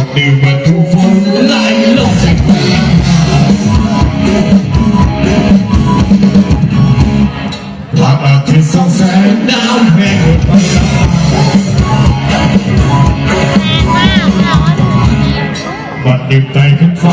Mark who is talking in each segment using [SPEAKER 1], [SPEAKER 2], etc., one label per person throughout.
[SPEAKER 1] một điều mà thu vui lại lúc hoặc là chuyện sâu sẽ đau về người bay và điều tay khắp phá.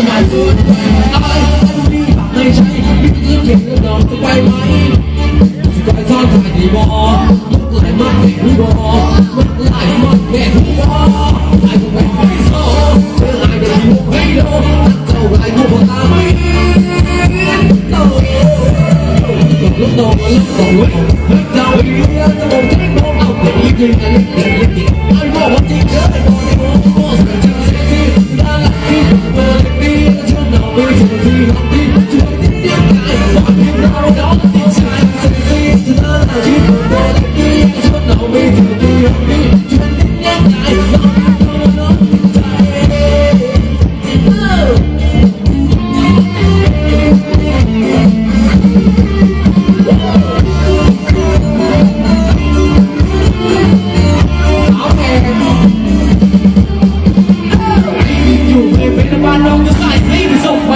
[SPEAKER 1] ำไมตายต้อง
[SPEAKER 2] รี
[SPEAKER 1] บไม่ใช่พี่
[SPEAKER 3] เรื่
[SPEAKER 4] อง
[SPEAKER 3] เก่ง
[SPEAKER 4] เรื่องนอนจะไปไหมสุดท้ายซ่อนใจดีวอมันไหลมันแหลกวอมันไหลมันแหลกวอ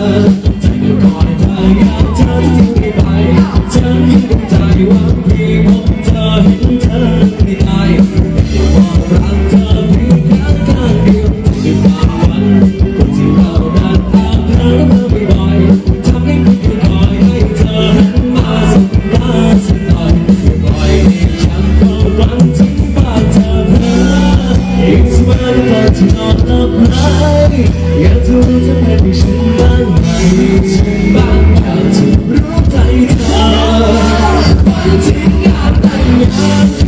[SPEAKER 4] love. นอนหลับไหลอยากจะรู้จะเป็นที่ฉันบ้างไหมบ้างอยากจะรู้ใจเธอวันที่งานแต่งงาน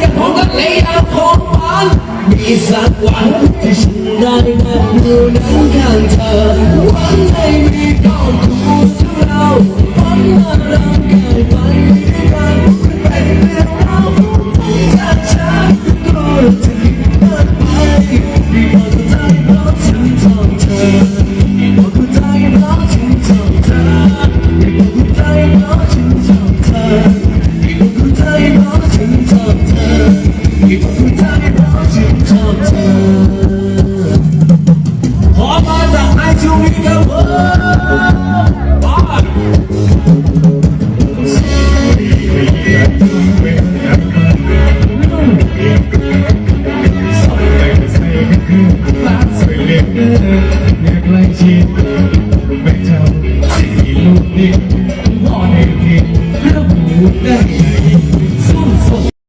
[SPEAKER 4] จะพบกับเลยดาวของฝันมีสักวันที่ฉันได้มาอยู่นั้นข้างเธอวันใดมีดอกคูเท่าเราวันมารังกายไป you.